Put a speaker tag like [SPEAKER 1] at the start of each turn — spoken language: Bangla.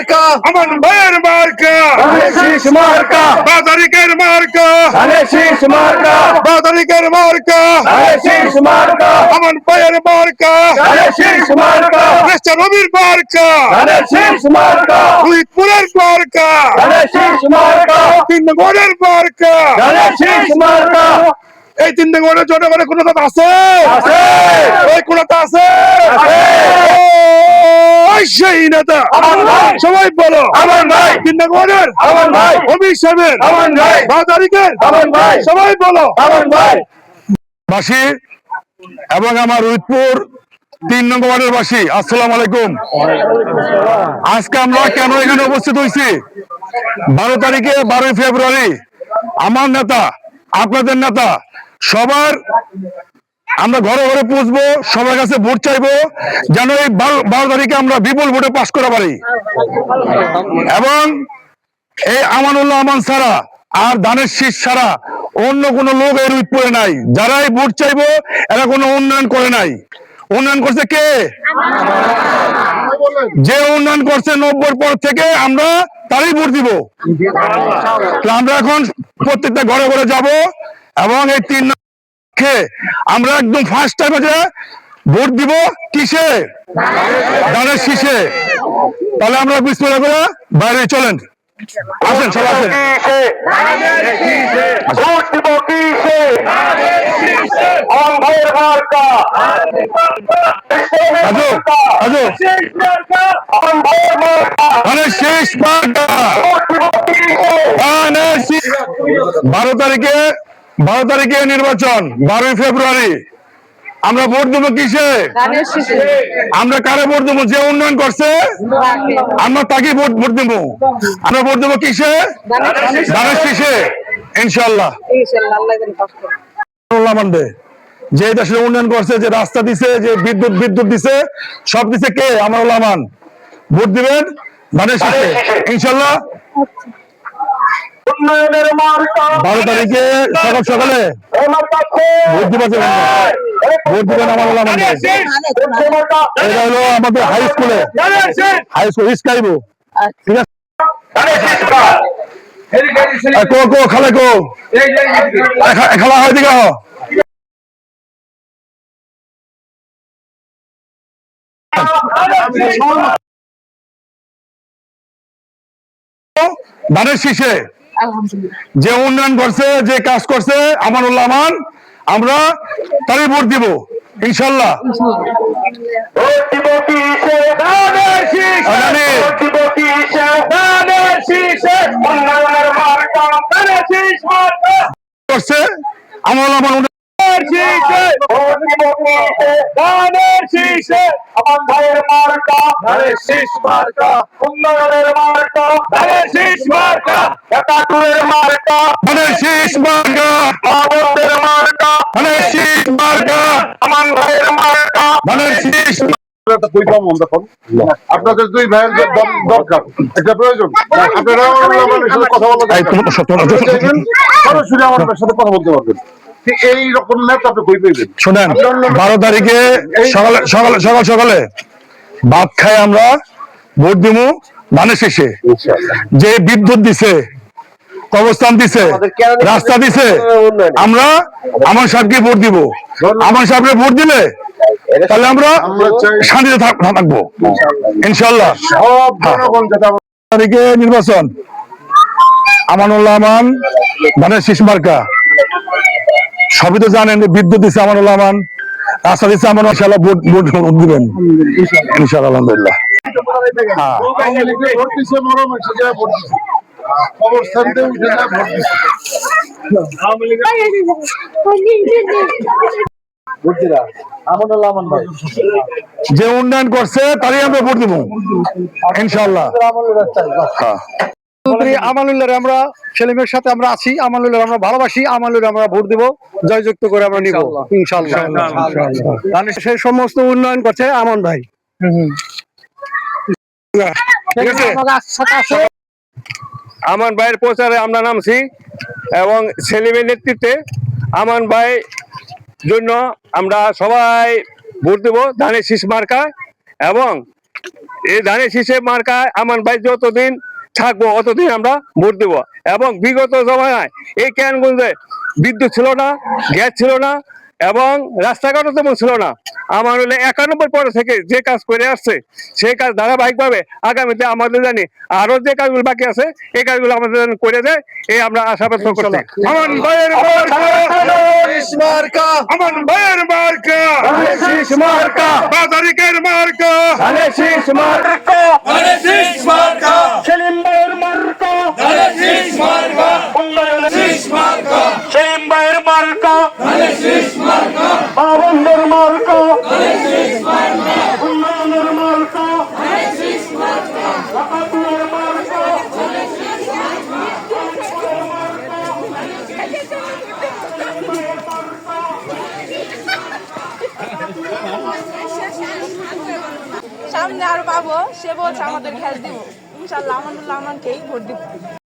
[SPEAKER 1] মার্কা।
[SPEAKER 2] আমান ভাইয়ের মার্কা।
[SPEAKER 1] শীষ মার্কা।
[SPEAKER 2] বাজারিকের মার্কা।
[SPEAKER 1] শীষ মার্কা।
[SPEAKER 2] বাজারিকের মার্কা।
[SPEAKER 1] শীষ মার্কা।
[SPEAKER 2] আমান ভাইয়ের মার্কা।
[SPEAKER 1] শীষ মার্কা।
[SPEAKER 2] মিস্টার রবির মার্কা।
[SPEAKER 1] শীষ মার্কা।
[SPEAKER 2] রুহিতপুরের মার্কা।
[SPEAKER 1] শীষ মার্কা।
[SPEAKER 2] তিন গড়ের মার্কা।
[SPEAKER 1] শীষ মার্কা।
[SPEAKER 2] এই তিন গড়ের জনগণের কোনো কথা আছে?
[SPEAKER 1] আছে।
[SPEAKER 2] ওই কোনটা আছে।
[SPEAKER 1] আছে।
[SPEAKER 2] সেই নেতা সবাই বলো।
[SPEAKER 1] আমান ভাই। আমান ভাই।
[SPEAKER 2] অমিত সাহেবের
[SPEAKER 1] আমান ভাই। আমান ভাই।
[SPEAKER 2] সবাই বলো।
[SPEAKER 1] আমান ভাই।
[SPEAKER 2] বাসী এবং আমার তিন নম্বর ওয়ার্ডের বাসী আসসালাম আলাইকুম। আজকে আমরা কেন এখানে উপস্থিত হয়েছি? বারো তারিখে বারোই ফেব্রুয়ারি আমার নেতা আপনাদের নেতা সবার আমরা ঘরে ঘরে পুষবো, সবার কাছে ভোট চাইব, যেন এই বারো তারিখে আমরা বিপুল ভোটে পাশ করা পারি। এবং এই আমানুল্লাহ আমান ছাড়া আর দানের শীষ ছাড়া অন্য কোন লোক এই রুদপুরে নাই। যারাই ভোট চাইব, এরা কোনো উন্নয়ন করে নাই। উন্নয়ন করছে কে? যে উন্নয়ন করছে নব্বই পর থেকে আমরা তারই ভোট দিব। আমরা এখন প্রত্যেকটা ঘরে ঘরে যাব এবং এই তিন নম্বরকে আমরা একদম ফার্স্ট টাইমে যে ভোট দিব কিসে? ধানের শীষে। তাহলে আমরা বিস্তার করে বাইরে চলেন। আসেন সব আসেন।
[SPEAKER 1] ভোট দিব কিসে? মার্কা। মার্কা।
[SPEAKER 2] ধানের শীষ মার্কা।
[SPEAKER 1] ভোট দিব কিসে?
[SPEAKER 2] ধানের শীষ। বারো তারিখে বারো তারিখে নির্বাচন বারোই ফেব্রুয়ারি। আমরা ভোট দেবো কিসে? আমরা কারে ভোট দেবো? যে উন্নয়ন করছে আমরা তাকে ভোট ভোট দেবো। আমরা ভোট দেবো কিসে? ধানের শীষে। ইনশাল্লাহ যে দেশের উন্নয়ন করছে যে রাস্তা দিছে যে বিদ্যুৎ বিদ্যুৎ দিছে সব দিছে কে? আমার মান। ভোট দিবেন শীষে। ইনশাল্লাহ বারো তারিখে সকাল সকালে ভোট দিবা ভোট দিবেন আমার মানবে। এটা হলো আমাদের হাই স্কুলে হাই স্কুল স্কাইবো ঠিক আছে? কো কো খালে কো। খেলা হয় দিকে হ ধানের শীষে। যে উন্নয়ন করছে, যে কাজ করছে আমার আমান, আমরা তারই ভোট দিব ইনশাল্লাহ করছে আমার
[SPEAKER 1] ধানের শীষে ভোট দিব কিসে ধানের শীষে। আমার ভাইয়ের মার্কা ধানের শীষ মার্কা। উন্নয়নের মার্কা ধানের শীষ মার্কা। একাত্তরের মার্কা
[SPEAKER 2] ধানের শীষ মার্কা।
[SPEAKER 1] আমাদের মার্কা
[SPEAKER 2] ধানের শীষ মার্কা।
[SPEAKER 1] আমার ভাইয়ের মার্কা।
[SPEAKER 2] ধানের শীষ
[SPEAKER 3] একটা বই পাবো আমরা এখন। আপনাদের দুই ভাইয়ের যে দরকার। একটা প্রয়োজন। আপনারা সাথে কথা বলা
[SPEAKER 2] এই, তুমি তো সত্য কথা।
[SPEAKER 3] চাইবেন, সরাসরি আমার সাথে কথা বলতে পারবেন। এই রকম আপনি বই পেয়েছেন
[SPEAKER 2] শোনেন বারো তারিখে সকালে সকালে সকাল সকালে ভাত খাই আমরা ভোট ধানের শেষে। যে বিদ্যুৎ দিছে কবস্থান দিছে রাস্তা দিছে আমরা আমার সাহেবকে ভোট দিব। আমার সাহেবকে ভোট দিলে তাহলে আমরা শান্তিতে থাকব। ইনশাল্লাহ
[SPEAKER 3] আমার
[SPEAKER 2] তারিখে নির্বাচন। আমানুল্লাহ আমান ধানের শীষ মার্কা। সবই তো জানেন যে বিদ্যুৎ দিচ্ছে আমানুল্লাহ আমান রাস্তা দিচ্ছে আমার ইনশাল্লাহ ভোট ভোট দিবেন। ইনশাল্লাহ আলহামদুলিল্লাহ। হ্যাঁ। যে উন্নয়ন করছে তারই আমরা ভোট দিব। ইনশাল্লাহ
[SPEAKER 4] আমানুল্লাহরে আমরা সেলিমের সাথে আমরা আছি আমানুল্লাহ আমরা ভালোবাসি আমানুল্লাহ আমরা ভোট দিব জয়যুক্ত করে আমরা নিব। ইনশাল্লাহ। সেই সমস্ত উন্নয়ন করছে আমন ভাই।
[SPEAKER 5] আমান ভাইয়ের প্রচারে আমরা নামছি এবং সেলিমের নেতৃত্বে আমান ভাই জন্য আমরা সবাই ভোট দেবো ধানের শীষ মার্কা এবং এই ধানের শীষের মার্কা আমান ভাই যতদিন থাকব অতদিন আমরা ভোট দেবো। এবং বিগত জমানায় এই ক্যানগঞ্জে বিদ্যুৎ ছিল না গ্যাস ছিল না এবং রাস্তাঘাটও তেমন ছিল না। আমার হলে একানব্বই পরে থেকে যে কাজ করে আসছে সেই কাজ ধারাবাহিকভাবে আগামীতে আমাদের জানি আরও যে কাজগুলো বাকি আছে এই কাজগুলো আমাদের যেন করে দেয় এই আমরা আশা ব্যক্ত করছি
[SPEAKER 2] আমান ভাইয়ের মার্কা। আমান ভাইয়ের মার্কা।
[SPEAKER 1] মার্কা।
[SPEAKER 2] মার্কা।
[SPEAKER 1] উন্নয়নের মার্কা। একাত্তরের মার্কা।
[SPEAKER 6] সামনে আরও পাবো, সে বলছে আমাদের ঘ্যাস দিব। ইনশাল্লাহ আমানুল্লাহ আমানকেই ভোট দিব।